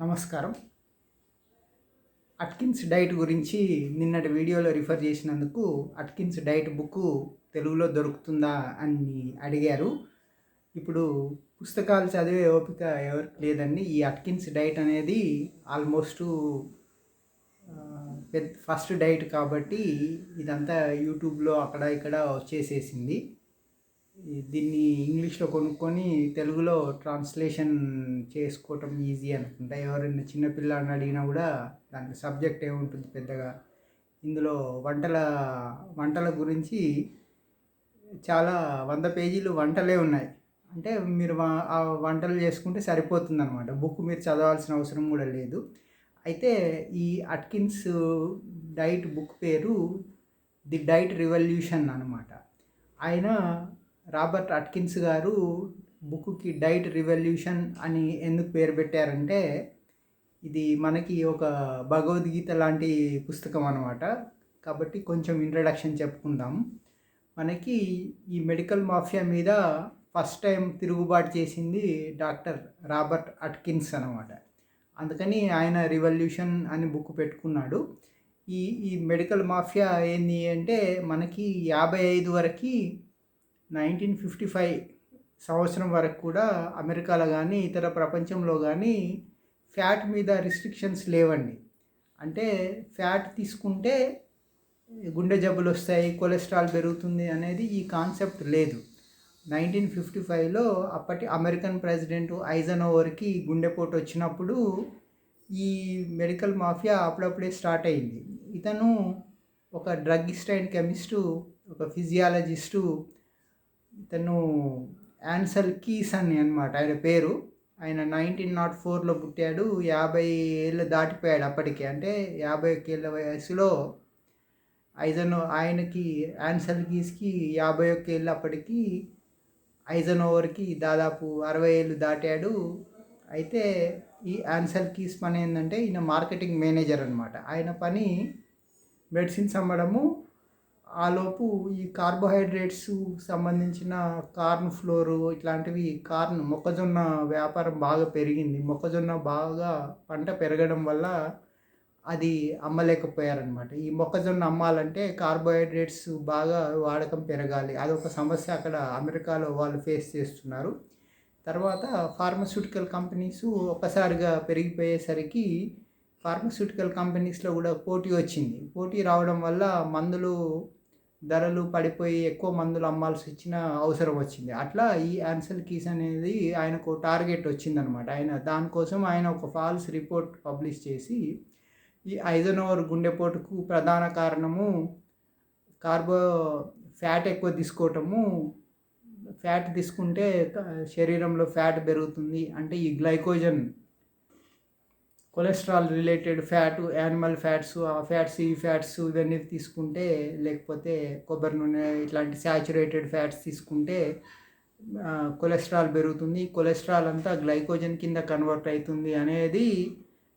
నమస్కారం. Atkins diet గురించి నిన్నటి వీడియోలో రిఫర్ చేసినందుకు అట్కిన్స్ డైట్ బుక్ తెలుగులో దొరుకుతుందా అని అడిగారు. ఇప్పుడు పుస్తకాలు చదివే ఓపిక ఎవరికి లేదండి. ఈ అట్కిన్స్ డైట్ అనేది ఆల్మోస్ట్ పెద్ద ఫస్ట్ డైట్ కాబట్టి ఇదంతా యూట్యూబ్లో అక్కడ ఇక్కడ వచ్చేసేసింది దీన్ని ఇంగ్లీష్లో కొనుక్కొని తెలుగులో ట్రాన్స్లేషన్ చేసుకోవటం ఈజీ అనుకుంటా. ఎవరైనా చిన్నపిల్లని అడిగినా కూడా దానికి సబ్జెక్ట్ ఏముంటుంది పెద్దగా. ఇందులో వంటల వంటల గురించి చాలా వంద పేజీలు వంటలే ఉన్నాయి. అంటే మీరు ఆ వంటలు చేసుకుంటే సరిపోతుంది అనమాట బుక్ మీరు చదవాల్సిన అవసరం కూడా లేదు. అయితే ఈ అట్కిన్స్ డైట్ బుక్ పేరు ది డైట్ రివల్యూషన్ అనమాట ఆయన రాబర్ట్ అట్కిన్స్ గారు బుక్కి డైట్ రివల్యూషన్ అని ఎందుకు పేరు పెట్టారంటే ఇది మనకి ఒక భగవద్గీత లాంటి పుస్తకం అనమాట కాబట్టి కొంచెం ఇంట్రడక్షన్ చెప్పుకుందాం. మనకి ఈ మెడికల్ మాఫియా మీద ఫస్ట్ టైం తిరుగుబాటు చేసింది డాక్టర్ రాబర్ట్ అట్కిన్స్ అనమాట అందుకని ఆయన రివల్యూషన్ అని బుక్ పెట్టుకున్నాడు. ఈ ఈ మెడికల్ మాఫియా ఏంది అంటే మనకి యాభై ఐదు వరకు నైన్టీన్ ఫిఫ్టీ ఫైవ్ సంవత్సరం వరకు కూడా అమెరికాలో కానీ ఇతర ప్రపంచంలో కానీ ఫ్యాట్ మీద రిస్ట్రిక్షన్స్ లేవండి. అంటే ఫ్యాట్ తీసుకుంటే గుండె జబ్బులు వస్తాయి కొలెస్ట్రాల్ పెరుగుతుంది అనేది ఈ కాన్సెప్ట్ లేదు. నైన్టీన్ ఫిఫ్టీ ఫైవ్లో అప్పటి అమెరికన్ ప్రెసిడెంట్ ఐజనోవర్కి గుండెపోటు వచ్చినప్పుడు ఈ మెడికల్ మాఫియా అప్పుడప్పుడే స్టార్ట్ అయింది. ఇతను ఒక డ్రగ్ అండ్ కెమిస్టు ఒక ఫిజియాలజిస్టు ఇతను యాన్సల్ కీస్ అని అనమాట ఆయన పేరు. ఆయన నైన్టీన్ నాట్ ఫోర్లో పుట్టాడు. యాభై ఏళ్ళు దాటిపోయాడు అప్పటికి. అంటే యాభై ఒక్క ఏళ్ళ వయసులో ఐజనో ఆయనకి యాన్సల్ కీస్కి యాభై ఒక్క ఏళ్ళు అప్పటికి ఐజనోవర్కి దాదాపు అరవై ఏళ్ళు దాటాడు. అయితే ఈ యాన్సల్ కీస్ పని ఏంటంటే ఈయన మార్కెటింగ్ మేనేజర్ అనమాట ఆయన పని మెడిసిన్స్ అమ్మడము ఆలోపు ఈ కార్బోహైడ్రేట్స్ సంబంధించిన కార్న్ ఫ్లోరు ఇట్లాంటివి కార్న్ మొక్కజొన్న వ్యాపారం బాగా పెరిగింది. మొక్కజొన్న బాగా పంట పెరగడం వల్ల అది అమ్మలేకపోయారనమాట ఈ మొక్కజొన్న అమ్మాలంటే కార్బోహైడ్రేట్స్ బాగా వాడకం పెరగాలి. అదొక సమస్య అక్కడ అమెరికాలో వాళ్ళు ఫేస్ చేస్తున్నారు. తర్వాత ఫార్మస్యూటికల్ కంపెనీస్ ఒక్కసారిగా పెరిగిపోయేసరికి ఫార్మస్యూటికల్ కంపెనీస్లో కూడా పోటీ వచ్చింది. పోటీ రావడం వల్ల మందులు ధరలు పడిపోయి ఎక్కువ మందులు అమ్మాల్సి వచ్చిన అవసరం వచ్చింది. అట్లా ఈ యాన్సల్ కీస్ అనేది ఆయనకు టార్గెట్ వచ్చిందనమాట. ఆయన దానికోసం ఆయన ఒక ఫాల్స్ రిపోర్ట్ పబ్లిష్ చేసి ఈ ఐజనోవర్ గుండెపోటుకు ప్రధాన కారణము కార్బో ఫ్యాట్ ఎక్కువ తీసుకోవటము. ఫ్యాట్ తీసుకుంటే శరీరంలో ఫ్యాట్ పెరుగుతుంది. అంటే ఈ glycogen cholesterol related fat animal fats ఆ ఫ్యాట్స్ ఈ ఫ్యాట్స్ ఇవన్నీ తీసుకుంటే లేకపోతే కొబ్బరి నూనె ఇట్లాంటి శాచురేటెడ్ ఫ్యాట్స్ తీసుకుంటే కొలెస్ట్రాల్ పెరుగుతుంది. కొలెస్ట్రాల్ అంతా గ్లైకోజన్ కింద కన్వర్ట్ అవుతుంది అనేది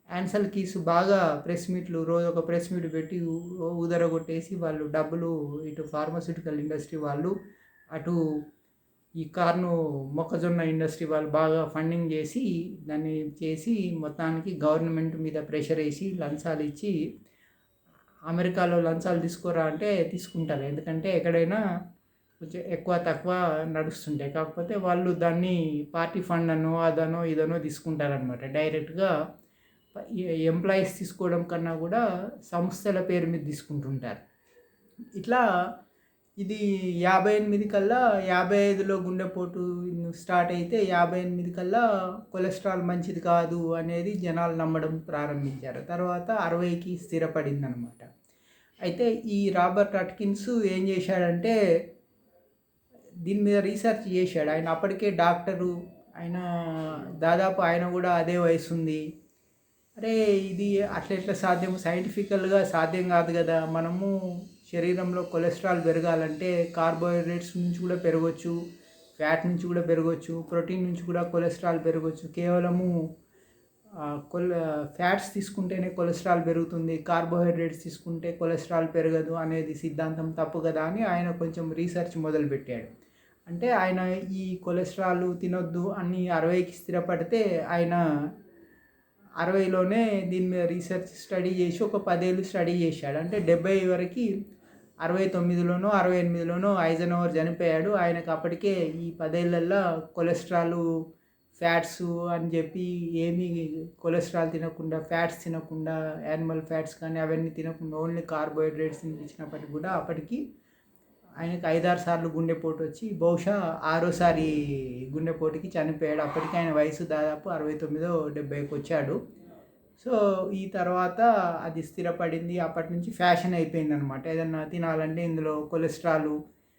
యాన్సల్ కీస్ బాగా ప్రెస్ మీట్లు రోజు ఒక ప్రెస్ మీట్ పెట్టి ఊదరగొట్టేసి వాళ్ళు డబ్బులు ఇటు ఫార్మస్యూటికల్ ఇండస్ట్రీ వాళ్ళు అటు ఈ కార్ను మొక్కజొన్న ఇండస్ట్రీ వాళ్ళు బాగా ఫండింగ్ చేసి దాన్ని చేసి మొత్తానికి గవర్నమెంట్ మీద ప్రెషర్ వేసి లంచాలు ఇచ్చి అమెరికాలో లంచాలు తీసుకోరా అంటే తీసుకుంటారు. ఎందుకంటే ఎక్కడైనా కొంచెం ఎక్కువ తక్కువ నడుస్తుంటాయి. కాకపోతే వాళ్ళు దాన్ని పార్టీ ఫండ్ అనో అదనో ఇదనో తీసుకుంటారనమాట డైరెక్ట్గా ఎంప్లాయీస్ తీసుకోవడం కన్నా కూడా సంస్థల పేరు మీద తీసుకుంటుంటారు. ఇట్లా ఇది యాభై ఎనిమిది కల్లా యాభై ఐదులో గుండెపోటు స్టార్ట్ అయితే యాభై ఎనిమిది కల్లా కొలెస్ట్రాల్ మంచిది కాదు అనేది జనాలు నమ్మడం ప్రారంభించారు. తర్వాత అరవైకి స్థిరపడింది అనమాట అయితే ఈ రాబర్ట్ అట్కిన్స్ ఏం చేశాడంటే దీని మీద రీసెర్చ్ చేశాడు. ఆయన అప్పటికే డాక్టరు ఆయన దాదాపు ఆయన కూడా అదే వయసు ఉంది. అరే ఇది అట్లా ఎట్లా సాధ్యం? సైంటిఫికల్గా సాధ్యం కాదు కదా. మనము శరీరంలో కొలెస్ట్రాల్ పెరగాలంటే కార్బోహైడ్రేట్స్ నుంచి కూడా పెరగవచ్చు ఫ్యాట్ నుంచి కూడా పెరగవచ్చు ప్రోటీన్ నుంచి కూడా కొలెస్ట్రాల్ పెరగవచ్చు కేవలము కొల్ ఫ్యాట్స్ తీసుకుంటేనే కొలెస్ట్రాల్ పెరుగుతుంది కార్బోహైడ్రేట్స్ తీసుకుంటే కొలెస్ట్రాల్ పెరగదు అనేది సిద్ధాంతం తప్పు కదా అని ఆయన కొంచెం రీసెర్చ్ మొదలుపెట్టాడు. అంటే ఆయన ఈ కొలెస్ట్రాల్ తినొద్దు అని అరవైకి స్థిరపడితే ఆయన అరవైలోనే దీని మీద రీసెర్చ్ స్టడీ చేసి ఒక పదేళ్ళు స్టడీ చేశాడు. అంటే డెబ్బై వరకు అరవై తొమ్మిదిలోనో అరవై ఎనిమిదిలోనో ఐజనోవర్ చనిపోయాడు. ఆయనకు అప్పటికే ఈ పదేళ్ళల్లో కొలెస్ట్రాల్ ఫ్యాట్స్ అని చెప్పి ఏమీ కొలెస్ట్రాల్ తినకుండా ఫ్యాట్స్ తినకుండా యానిమల్ ఫ్యాట్స్ కానీ అవన్నీ తినకుండా ఓన్లీ కార్బోహైడ్రేట్స్ తినిపించినప్పటికి కూడా అప్పటికి ఆయనకి ఐదారు సార్లు గుండెపోటు వచ్చి బహుశా ఆరోసారి గుండెపోటుకి చనిపోయాడు. అప్పటికి ఆయన వయసు దాదాపు అరవై తొమ్మిదో డెబ్బైకి వచ్చాడు. సో ఈ తర్వాత అది స్థిరపడింది. అప్పటి నుంచి ఫ్యాషన్ అయిపోయింది అనమాట ఏదన్నా తినాలంటే ఇందులో కొలెస్ట్రాల్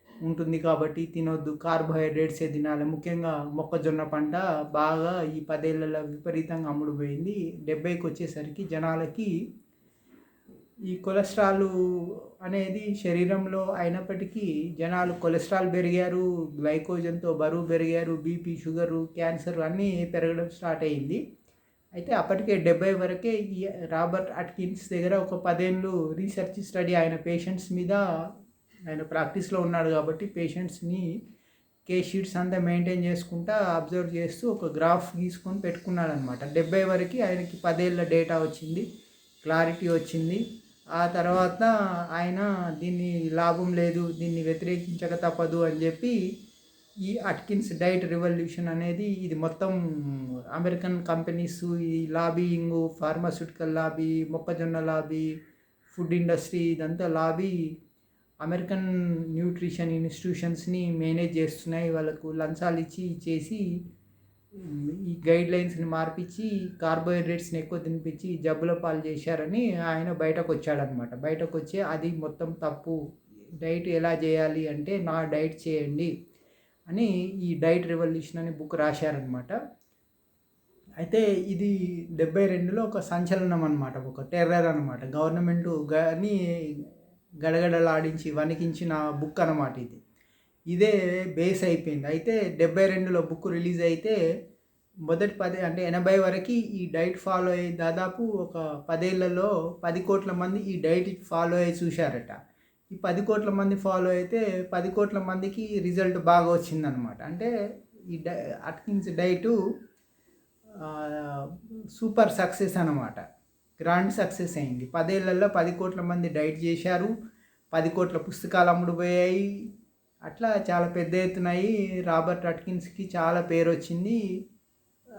ఉంటుంది కాబట్టి తినొద్దు. కార్బోహైడ్రేట్సే తినాలి. ముఖ్యంగా మొక్కజొన్న పంట బాగా ఈ పదేళ్ళలో విపరీతంగా అమ్ముడుపోయింది. డెబ్బైకి వచ్చేసరికి జనాలకి ఈ కొలెస్ట్రాల్ అనేది శరీరంలో అయినప్పటికీ జనాలు కొలెస్ట్రాల్ పెరిగారు గ్లైకోజన్తో బరువు పెరిగారు బీపీ షుగరు క్యాన్సర్ అన్నీ పెరగడం స్టార్ట్ అయింది. అయితే అప్పటికే డెబ్బై వరకే ఈ రాబర్ట్ అట్కిన్స్ దగ్గర ఒక పదేళ్ళు రీసెర్చ్ స్టడీ ఆయన పేషెంట్స్ మీద ఆయన ప్రాక్టీస్లో ఉన్నాడు కాబట్టి పేషెంట్స్ని కే షీట్స్ అంతా మెయింటైన్ చేసుకుంటా అబ్జర్వ్ చేస్తూ ఒక గ్రాఫ్ గీసుకొని పెట్టుకున్నాడు అనమాట డెబ్బై వరకు ఆయనకి పదేళ్ళ డేటా వచ్చింది క్లారిటీ వచ్చింది. ఆ తర్వాత ఆయన దీన్ని లాభం లేదు దీన్ని వ్యతిరేకించక తప్పదు అని చెప్పి ఈ అట్కిన్స్ డైట్ రివల్యూషన్ అనేది ఇది మొత్తం అమెరికన్ కంపెనీస్ ఈ లాబీయింగ్ ఫార్మాస్యూటికల్ లాబీ మొక్కజొన్న లాబీ ఫుడ్ ఇండస్ట్రీ ఇదంతా లాబీ అమెరికన్ న్యూట్రిషన్ ఇన్స్టిట్యూషన్స్ని మేనేజ్ చేస్తున్నాయి. వాళ్ళకు లంచాలు ఇచ్చి చేసి ఈ గైడ్ లైన్స్ని మార్పించి కార్బోహైడ్రేట్స్ని ఎక్కువ తినిపించి జబ్బుల పాలు చేశారని ఆయన బయటకు వచ్చాడనమాట బయటకు వచ్చి అది మొత్తం తప్పు. డైట్ ఎలా చేయాలి అంటే నా డైట్ చేయండి. అని ఈ డైట్ రెవల్యూషన్ అనే బుక్ రాశారనమాట అయితే ఇది డెబ్బై రెండులో ఒక సంచలనం అనమాట ఒక టెర్రర్ అనమాట గవర్నమెంట్ కానీ గడగడలాడించి వణికించిన బుక్ అనమాట ఇది. ఇదే బేస్ అయిపోయింది. అయితే డెబ్బై రెండులో బుక్ రిలీజ్ అయితే మొదటి పది అంటే ఎనభై వరకు ఈ డైట్ ఫాలో అయ్యి దాదాపు ఒక పదేళ్ళలో పది కోట్ల మంది ఈ డైట్ ఫాలో అయ్యి చూశారట. ఈ పది కోట్ల మంది ఫాలో అయితే పది కోట్ల మందికి రిజల్ట్ బాగా వచ్చిందనమాట అంటే ఈ డై అట్కిన్స్ డైటు సూపర్ సక్సెస్ అనమాట గ్రాండ్ సక్సెస్ అయింది. పదేళ్ళలో పది కోట్ల మంది డైట్ చేశారు. పది కోట్ల పుస్తకాలు అమ్ముడుపోయాయి. అట్లా చాలా పెద్ద ఎత్తునయి రాబర్ట్ అట్కిన్స్కి చాలా పేరు వచ్చింది.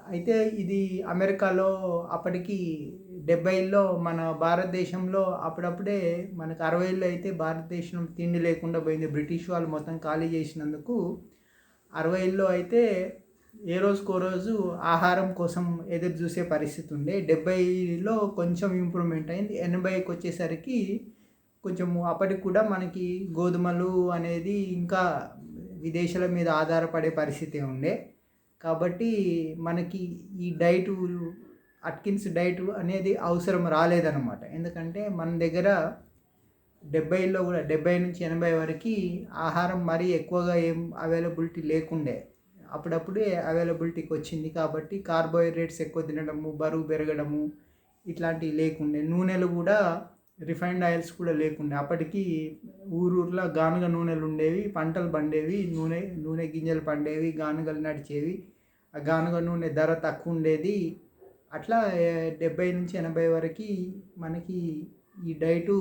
అయితే ఇది అమెరికాలో అప్పటికి డెబ్బైల్లో మన భారతదేశంలో అప్పుడప్పుడే మనకు అరవైలో అయితే భారతదేశం తిండి లేకుండా పోయింది. బ్రిటిష్ వాళ్ళు మొత్తం ఖాళీ చేసినందుకు అరవైలో అయితే ఏ రోజుకో రోజు ఆహారం కోసం ఎదురు చూసే పరిస్థితి ఉండే. డెబ్బైలో కొంచెం ఇంప్రూవ్మెంట్ అయింది. ఎనభైకి వచ్చేసరికి కొంచెం అప్పటికి కూడా మనకి గోధుమలు అనేది ఇంకా విదేశాల మీద ఆధారపడే పరిస్థితి ఉండే. కాబట్టి మనకి ఈ డైట్ అట్కిన్స్ డైట్ అనేది అవసరం రాలేదన్నమాట. ఎందుకంటే మన దగ్గర డెబ్బైలో కూడా డెబ్బై నుంచి ఎనభై వరకు ఆహారం మరీ ఎక్కువగా ఏం అవైలబిలిటీ లేకుండే. అప్పుడప్పుడే అవైలబిలిటీకి వచ్చింది కాబట్టి కార్బోహైడ్రేట్స్ ఎక్కువ తినడము బరువు పెరగడము ఇట్లాంటివి లేకుండే. నూనెలు కూడా రిఫైన్డ్ ఆయిల్స్ కూడా లేకుండే. అప్పటికి ఊరూర్లో గానుగ నూనెలు ఉండేవి పంటలు పండేవి నూనె నూనె గింజలు పండేవి గానుగలు నడిచేవి. ఆ గానుగ నూనె ధర తక్కువ ఉండేది. అట్లా డెబ్బై నుంచి ఎనభై వరకు మనకి ఈ డైటు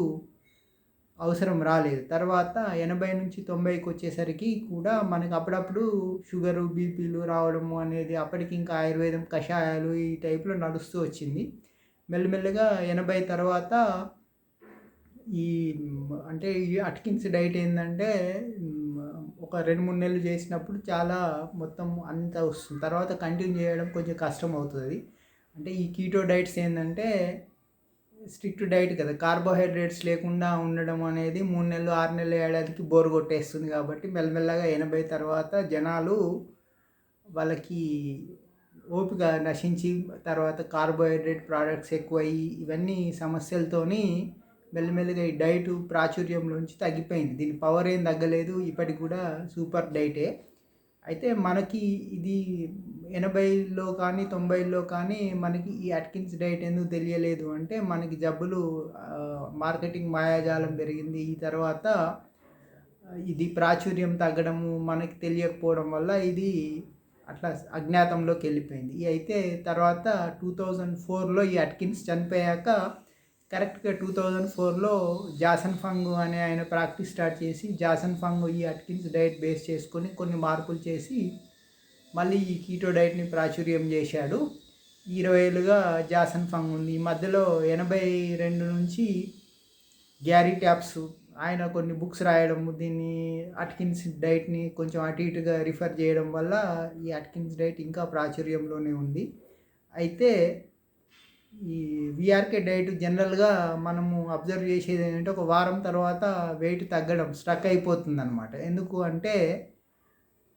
అవసరం రాలేదు. తర్వాత ఎనభై నుంచి తొంభైకి వచ్చేసరికి కూడా మనకి అప్పుడప్పుడు షుగరు బీపీలు రావడము అనేది అప్పటికి ఇంకా ఆయుర్వేదం కషాయాలు ఈ టైప్లో నడుస్తూ వచ్చింది. మెల్లమెల్లగా ఎనభై తర్వాత ఈ అంటే ఈ అట్కిన్స్ డైట్ ఏంటంటే ఒక రెండు మూడు నెలలు చేసినప్పుడు చాలా మొత్తం అంత వస్తుంది. తర్వాత కంటిన్యూ చేయడం కొంచెం కష్టం అవుతుంది అంటే ఈ కీటో డైట్స్ ఏంటంటే స్ట్రిక్ట్ డైట్ కదా. కార్బోహైడ్రేట్స్ లేకుండా ఉండడం అనేది మూడు నెలలు ఆరు నెలలు ఏడాదికి బోర్ కొట్టేస్తుంది కాబట్టి మెల్లమెల్లగా ఎనభై తర్వాత జనాలు వాళ్ళకి ఓపిక నశించి తర్వాత కార్బోహైడ్రేట్ ప్రోడక్ట్స్ ఎక్కువయ్యి ఇవన్నీ సమస్యలతోని మెల్లమెల్లగా ఈ డైట్ ప్రాచుర్యంలోంచి తగ్గిపోయింది. దీని పవర్ ఏం తగ్గలేదు. ఇప్పటికి కూడా సూపర్ డైటే అయితే మనకి ఇది ఎనభైలో కానీ తొంభైలో కానీ మనకి ఈ అట్కిన్స్ డైట్ ఎందుకు తెలియలేదు అంటే మనకి జబ్బులు మార్కెటింగ్ మాయాజాలం పెరిగింది. ఈ తర్వాత ఇది ప్రాచుర్యం తగ్గడము మనకి తెలియకపోవడం వల్ల ఇది అట్లా అజ్ఞాతంలోకి వెళ్ళిపోయింది. అయితే తర్వాత టూ థౌజండ్ ఫోర్లో ఈ అట్కిన్స్ చనిపోయాక కరెక్ట్గా టూ థౌజండ్ ఫోర్లో జాసన్ ఫంగ్ అనే ఆయన ప్రాక్టీస్ స్టార్ట్ చేసి జాసన్ ఫంగ్ ఈ అట్కిన్స్ డైట్ బేస్ చేసుకొని కొన్ని మార్పులు చేసి మళ్ళీ ఈ కీటో డైట్ని ప్రాచుర్యం చేశాడు. ఇరవై ఏళ్ళుగా జాసన్ ఫంగ్ ఉంది. ఈ మధ్యలో ఎనభై రెండు నుంచి గ్యారీ ట్యాప్స్ ఆయన కొన్ని బుక్స్ రాయడం దీన్ని అట్కిన్స్ డైట్ని కొంచెం అటు ఇటుగా రిఫర్ చేయడం వల్ల ఈ అట్కిన్స్ డైట్ ఇంకా ప్రాచుర్యంలోనే ఉంది. అయితే ఈ విఆర్కే డైట్ జనరల్గా మనము అబ్జర్వ్ చేసేది ఏంటంటే ఒక వారం తర్వాత వెయిట్ తగ్గడం స్ట్రక్ అయిపోతుంది అనమాట ఎందుకు అంటే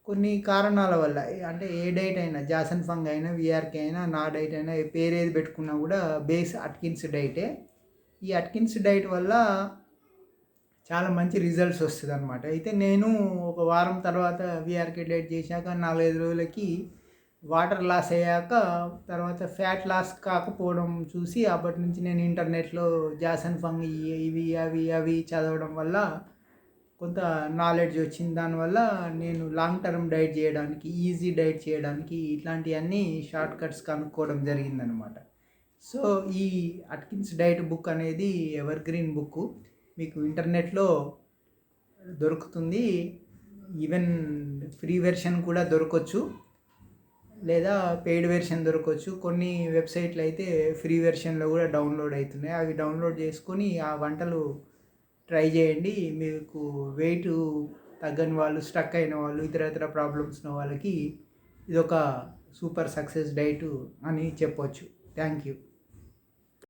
కొన్ని కారణాల వల్ల అంటే ఏ డైట్ అయినా జాసన్ ఫంగ్ అయినా విఆర్కే అయినా నా డైట్ అయినా ఏ పేరు ఏది పెట్టుకున్నా కూడా బేస్ అట్కిన్స్ డైటే ఈ అట్కిన్స్ డైట్ వల్ల చాలా మంచి రిజల్ట్స్ వస్తుంది అనమాట అయితే నేను ఒక వారం తర్వాత విఆర్కే డైట్ చేశాక నాలుగైదు రోజులకి వాటర్ లాస్ అయ్యాక తర్వాత ఫ్యాట్ లాస్ కాకపోవడం చూసి అప్పటి నుంచి నేను ఇంటర్నెట్లో జాసన్ ఫంగ్ ఇవి అవి అవి చదవడం వల్ల కొంత నాలెడ్జ్ వచ్చింది. దానివల్ల నేను లాంగ్ టర్మ్ డైట్ చేయడానికి ఈజీ డైట్ చేయడానికి ఇట్లాంటివన్నీ షార్ట్ కట్స్ కనుక్కోవడం జరిగిందనమాట సో ఈ అట్కిన్స్ డైట్ బుక్ అనేది ఎవర్ గ్రీన్ బుక్ మీకు ఇంటర్నెట్లో దొరుకుతుంది. ఈవెన్ ఫ్రీ వెర్షన్ కూడా దొరకవచ్చు లేదా పెయిడ్ వెర్షన్ దొరకవచ్చు కొన్ని వెబ్సైట్లు అయితే ఫ్రీ వెర్షన్లో కూడా డౌన్లోడ్ అవుతున్నాయి అవి డౌన్లోడ్ చేసుకొని ఆ వంటలు ట్రై చేయండి. మీకు వెయిట్ తగ్గని వాళ్ళు స్టక్ అయిన వాళ్ళు ఇతర ఇతర ప్రాబ్లమ్స్ ఉన్న వాళ్ళకి ఇది ఒక సూపర్ సక్సెస్ డైట్ అని చెప్పొచ్చు. Thank you